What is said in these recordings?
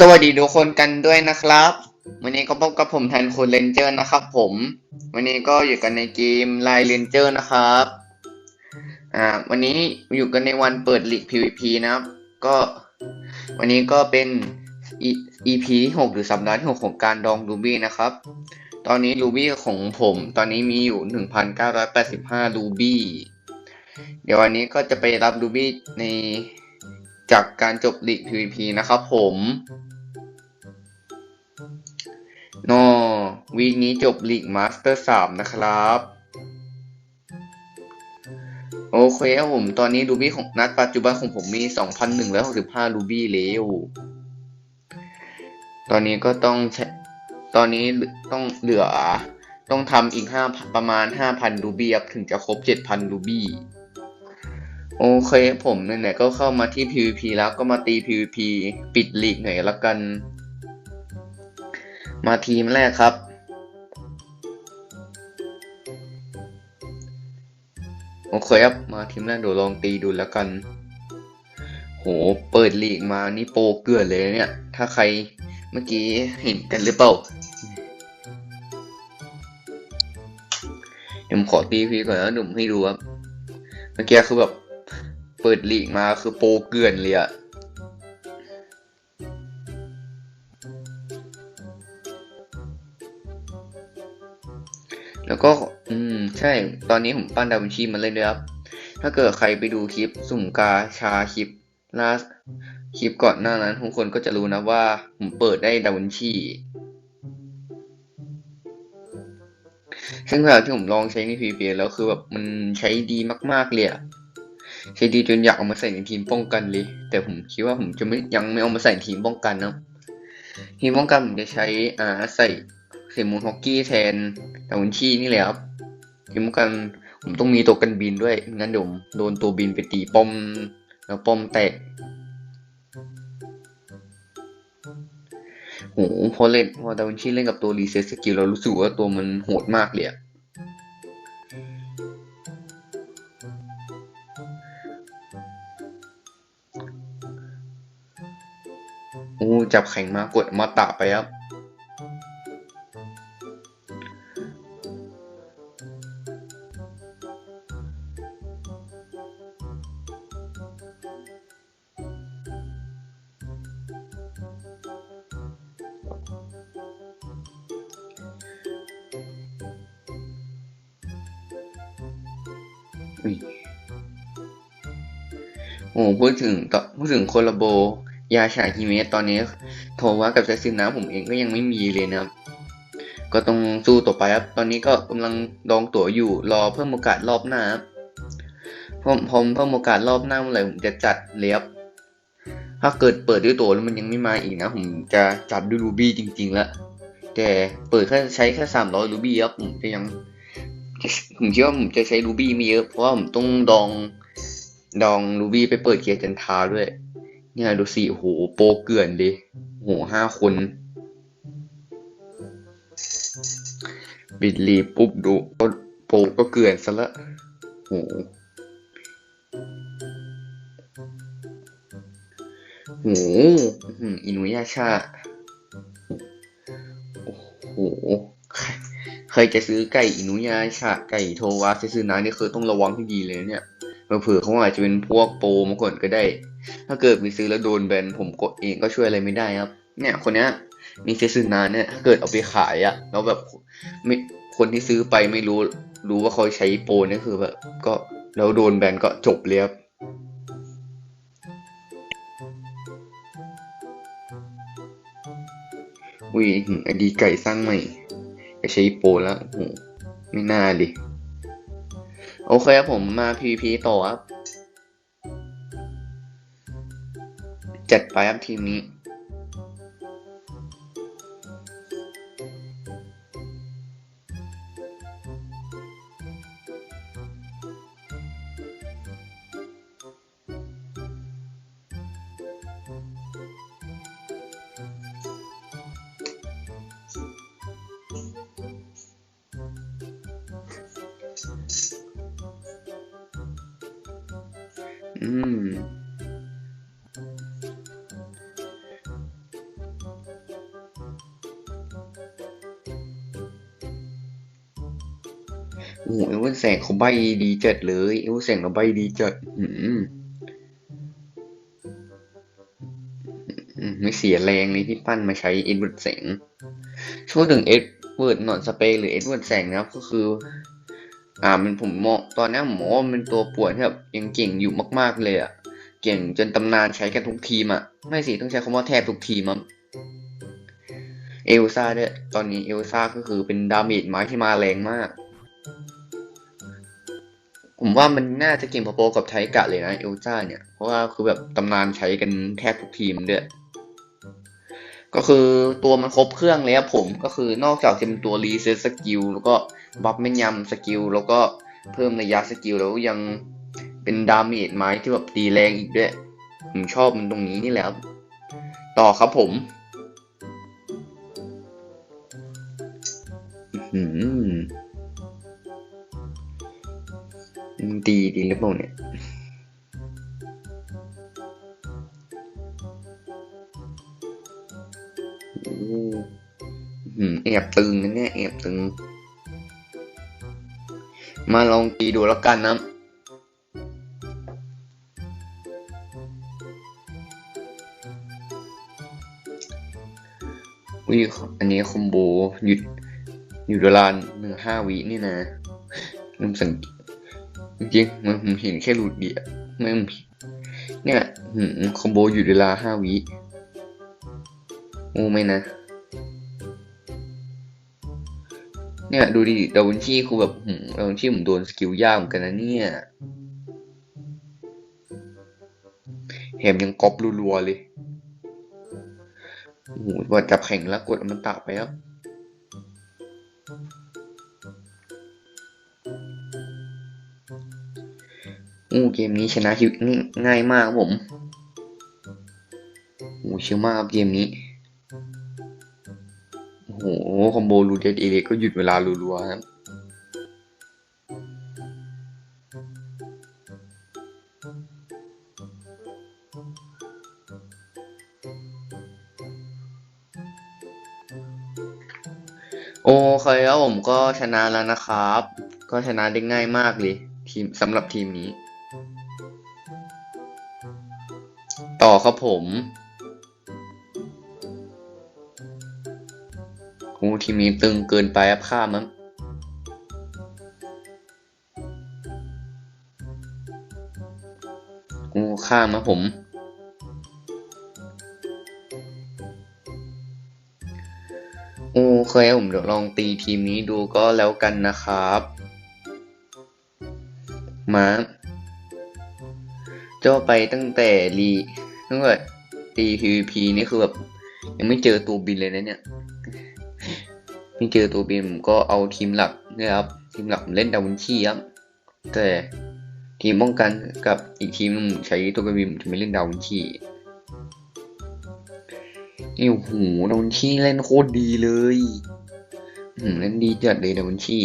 สวัสดีทุกคนกันด้วยนะครับ วันนี้ก็พบกับผมแทนคุณเลนเจอร์นะครับผม วันนี้ก็อยู่กันในเกมไลน์เลนเจอร์นะครับอ่าวันนี้อยู่กันในวันเปิดลีก PVP นะครับ ก็วันนี้ก็เป็น EP ที่หกหรือสัปดาห์ที่หกของการดองรูบี้นะครับ ตอนนี้รูบี้ของผมตอนนี้มีอยู่หนึ่งพันเก้าร้อยแปดสิบห้ารูบี้เดี๋ยววันนี้ก็จะไปรับรูบี้ใน จากการจบลีก PVP นะครับผมนอวีคนี้จบลีกมาสเตอร์สามนะครับ โอเคครับผม ตอนนี้รูบี้ของนัดปัจจุบันของผมมี 2,165รูบี้แล้วตอนนี้ก็ต้องใช้ตอนนี้ต้องเหลือต้องทำอีกห้าประมาณ 5,000รูบี้ครับถึงจะครบ 7,000รูบี้ โอเคผมไหนๆก็เข้ามาที่ PVP แล้วก็มาตี PVP ปิดลีกหน่อยละกัน มาทีมแรกครับ โอเคครับ มาทีมแรกเดี๋ยวลองตีดูแล้วกัน โห เปิดลีกมานี่โปเกลือเลยเนี่ย ถ้าใครเมื่อกี้เห็นกันหรือเปล่าเดี๋ยวผมขอตีพีก่อนแล้วหนุ่มให้ดูครับ เมื่อกี้คือแบบ ปิดลีกมาคือโปรเกลือนเลยอะแล้วก็ อืม ใช่ ตอนนี้ผมปั้นดาวินชีมาเล่นด้วยครับ ถ้าเกิดใครไปดูคลิปสุ่มกาชาคลิปล่าคลิปก่อนหน้านั้นทุกคนก็จะรู้นะว่า ผมเปิดได้ดาวินชีซึ่งเวลาที่ผมลองใช้ใน PVP แล้วคือแบบมันใช้ดีมาก ๆ เลยอะ ใช้ดีจนอยากเอามาใส่ในทีมป้องกันเลย แต่ผมคิดว่าผมจะไม่ยังไม่เอามาใส่ทีมป้องกันนะทีมป้องกันผมจะใช้อ่าใส่เซมูนฮอกกี้แทนดาวินชีนี่แหละครับทีมป้องกันผมต้องมีตัวกันบินด้วย งั้นเดี๋ยวผมโดนตัวบินไปตีป้อม แล้วป้อมแตกโหพอเล่นพอดาวินชีเล่นกับตัวรีเซ็ตสกิลเรารู้สึกว่าตัวมันโหดมากเลยอะ โอ้จับแข็งมากดมาตะไปครับ โอ้พูดถึงต่อพูดถึงโคลาโบ ยาฉายฮิเมะตอนนี้โทรว่ากับเซซินนะผมเองก็ยังไม่มีเลยนะครับ ก็ต้องสู้ต่อไปครับ ตอนนี้ก็กำลังดองตั๋วอยู่รอเพิ่มโอกาสรอบหน้าครับผมผมเพิ่มโอกาสรอบหน้าเมื่อไหร่ผมจะจัดเลียบถ้าเกิดเปิดด้วยตั๋วแล้วมันยังไม่มาอีกนะ ผมจะจัดด้วยรูบี้จริงๆแล้วแต่เปิดแค่ใช้แค่สามร้อยรูบี้ครับผมจะยังผมคิดว่าผมจะใช้รูบี้ไม่เยอะเพราะว่าผมต้องดองดองรูบี้ไปเปิดเกียร์จันทาด้วย เนี่ยดูสิโหโปเกลื่อนดิโหห้าคนบิดลีปุ๊บดูก็โปก็เกลื่อนซะละโหโหอินุยาชาโอ้โหใครจะซื้อไก่อินุยาชาไก่โทวาเซซึนะนี่คือต้องระวังให้ดีเลยเนี่ย เผื่อเขาอาจจะเป็นพวกโปรมาก่อนก็ได้ ถ้าเกิดมีซื้อแล้วโดนแบนผมกดเองก็ช่วยอะไรไม่ได้ครับ เนี่ยคนเนี้ยมีเซซึนะเนี่ยถ้าเกิดเอาไปขายอะแล้วแบบไม่คนที่ซื้อไปไม่รู้รู้ว่าเขาใช้โปรนี่คือแบบ ก็แล้วโดนแบนก็จบเลยครับอุ้ยไอดีไก่สร้างใหม่ใช้โปรแล้วโอ้โหไม่น่าดิ โอเคครับผมมา PVP ต่อครับ จัดไปครับทีมนี้ อืมโอ้โหเอวแสงเขาใบดีจัดเลยเอวแสงเขาใบดีจัด อืมไม่เสียแรงเลยที่ปั้นมาใช้เอ็ดเวิร์ดแสงช่วยถึงเอ็ดเวิร์ดนอนสเปกหรือเอ็ดเวิร์ดแสงนะครับก็คือ อ่ามันผมมองตอนนี้ผมมองว่ามันเป็นตัวป่วนที่แบบยังเก่งอยู่มาก ๆเลยอะเก่งจนตำนานใช้กันทุกทีมอะไม่สิต้องใช้คำว่าแทบทุกทีมอะเอลซ่าด้วยตอนนี้เอลซ่าก็คือเป็นดาเมจไม้ที่มาแรงมาก ผมว่ามันน่าจะเก่งพอๆกับไทกะเลยนะเอลซ่าเนี่ยเพราะว่าคือแบบตำนานใช้กันแทบทุกทีมด้วยก็คือตัวมันครบเครื่องเลยครับผมก็คือนอกจากจะเป็นตัวรีเซ็ตสกิลแล้วก็ บัฟแม่นยำสกิลแล้วก็เพิ่มระยะสกิลแล้วยังเป็นดาเมจไม้ที่แบบตีแรงอีกด้วย ผมชอบมันตรงนี้นี่แหละครับ ต่อครับผมอืมดีดีหรือเปล่าเนี่ยอืมแอบตึงนะเนี่ยแอบตึง มาลองตีดูแล้วกันนะ วิอันนี้คอมโบหยุดหยุดเวลาหนึ่งห้าวินี่นะลืมสังเกตจริงๆมันผมเห็นแค่หลุดเดียวไม่ผมเนี่ยคอมโบหยุดเวลาห้าวิโอ้ไม่นะ เนี่ย ดูดิดาวินชีคือแบบหืมดาวินชีผมโดนสกิลยากเหมือนกันนะเนี่ยแถมยังก๊อปรัวๆเลยโอ้โหว่าจับแข่งแล้วกดมันตะไปครับอู้เกมนี้ชนะชีวิตนี่ง่ายมากผมโอ้ชิลมากครับเกมนี้ โอ้โหคอมโบรูเดดเอเล็กก็หยุดเวลารัวๆครับโอเคครับผมก็ชนะแล้วนะครับ ก็ชนะได้ง่ายมากเลย ทีมสำหรับทีมนี้ ต่อครับผม โอ้ทีมีตึงเกินไปครับข้ามั้งโอ้ข้ามนะผม โอเคผมเดี๋ยวลองตีทีมนี้ดูก็แล้วกันนะครับ มาเจ้าไปตั้งแต่รีตั้งแต่ตี PVP นี่คือแบบยังไม่เจอตัวบินเลยนะเนี่ย ม่เจอตัวบินผมก็เอาทีมหลักนี่ยครับทีมหลักเล่นดาวินชีครับแต่ทีมป้องกันกับอีกทีมนึงใช้ตัวกระบินผมจะไม่เล่นดาวินชีนี่โอ้โหดาวินชีเล่นโคตรดีเลยอืมเล่นดีจัดเลยดาวินชี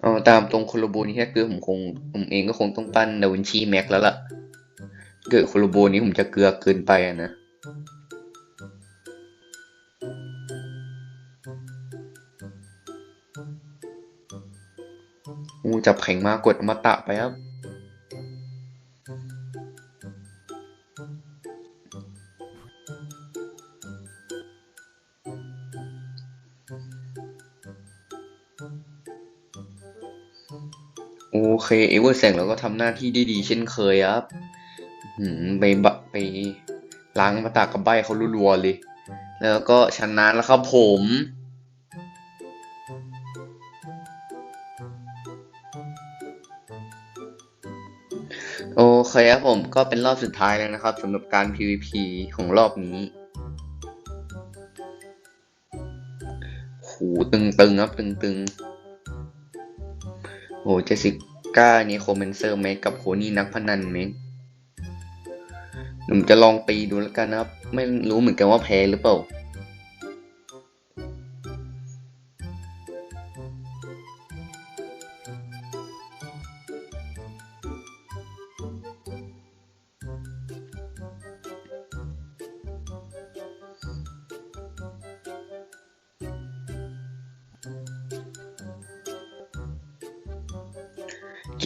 เอาตามตรงโคโลโบนี้ถ้าเกิดผมคงผมเองก็คงต้องปั้นดาวินชีแม็กแล้วล่ะ เกิดโคโลโบนี้ผมจะเกลือเกินไปอะนะ จับแข็งมากดอมตะไปครับ โอเค เอเวอร์แสงเราก็ทำหน้าที่ได้ดีเช่นเคยครับหืมไปบะไปล้างมาตากับใบเขารัวๆเลย แล้วก็ชนะแล้วครับผม เคครับผมก็เป็นรอบสุดท้ายแล้วนะครับสำหรับการ PVP ของรอบนี้โหตึงๆครับตึงๆโหเจสิก้านี่โคเมนเซอร์ไหมกับโคนี่นักพนันไหมผมจะลองตีดูแล้วกันนะครับ ไม่รู้เหมือนกันว่าแพ้หรือเปล่า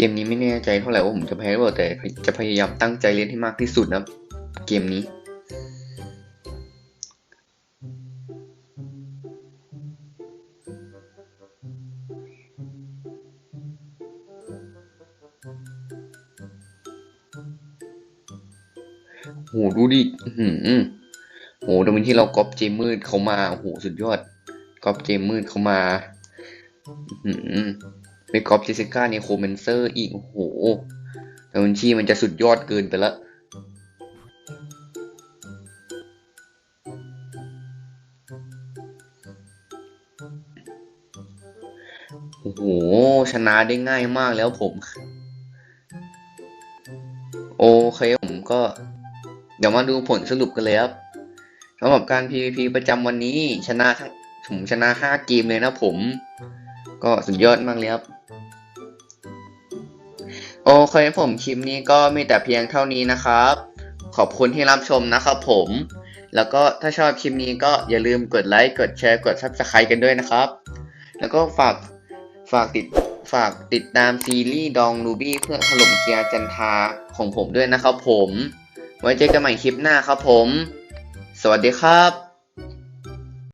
มนี้ไม่แน่ใจเท่าไหร่ว่าผมจะแพ้หรือเปล่าแต่จะพยายามตั้งใจเล่นให้มากที่สุดนะเกมนี้ โหดูดิหือโหตรงที่เราก๊อปเจมมืดเขามา โห สุดยอด ก๊อปเจมมืดเขามา อื้อ หือไปก๊อปเจสิก้าในโคเมนเซอร์อีก โอ้โหแต่บัญชีมันจะสุดยอดเกินไปละโอ้โห ชนะได้ง่ายมากแล้วผม โอเคผมก็ เดี๋ยวมาดูผลสรุปกันเลยครับสำหรับการ PVP ประจำวันนี้ชนะทั้งผมชนะ 5 เกมเลยนะผม ก็สุดยอดมากเลยครับ โอเคผมคลิปนี้ก็มีแต่เพียงเท่านี้นะครับ ขอบคุณที่รับชมนะครับผม แล้วก็ถ้าชอบคลิปนี้ก็อย่าลืมกดไลค์กดแชร์กด Subscribe กันด้วยนะครับ แล้วก็ฝากฝากติดฝากติดตามซีรีส์ดองนูบี้เพื่อถล่มเกียร์จันทาของผมด้วยนะครับผม ไว้เจอกันใหม่คลิปหน้าครับผม สวัสดีครับ